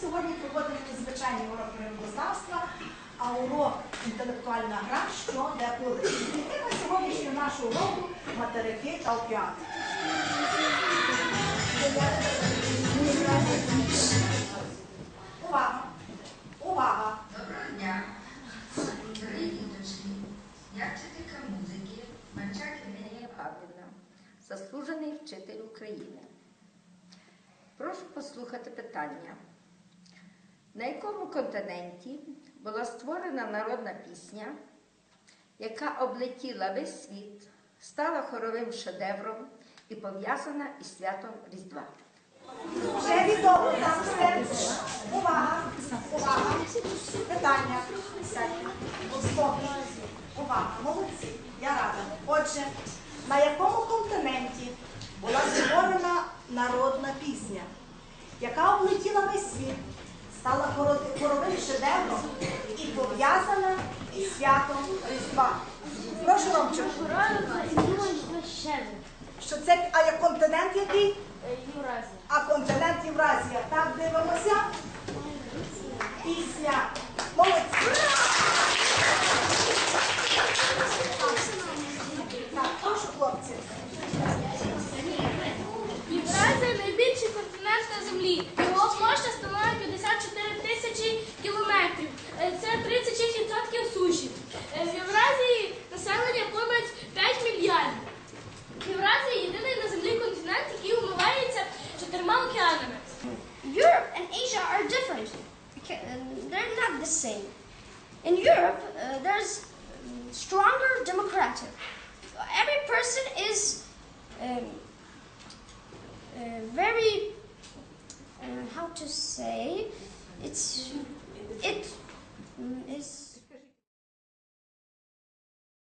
сьогодні урок природознавства, а урок інтелектуальна гра, що де коли. І тема сьогоднішнього нашого уроку материки та океани. Увага! Увага! Доброго дня, дорогі діточки. Я вчителька музики Манчак Євгенія Павлівна, заслужений вчитель України. Прошу послухати питання. На якому континенті була створена народна пісня, яка облетіла весь світ, стала хоровим шедевром і пов'язана із святом Різдва? Вже відомо, так все. Увага! Увага! Питання. Увага! Молодці. Я рада. Отже, на якому континенті була створена народна пісня, яка облетіла весь світ, стала хоро- хоровим шедевром і пов'язана із святом Різдва? Прошу, Ромчик, що це, а як континент який? Євразія. А континент Євразія. Так дивимося. землі. Його площа становить 54 тисячі кілометрів. Е, Це 36% суші. Е, В Євразії населення понад 5 мільярдів. Євразія єдиний на землі континент, який умивається чотирма океанами. Europe and Asia are different. Okay, uh, They're not the same. In Europe, uh, there's um, stronger democratic. Every person is um, uh, very, uh, how to say, it's it mm, is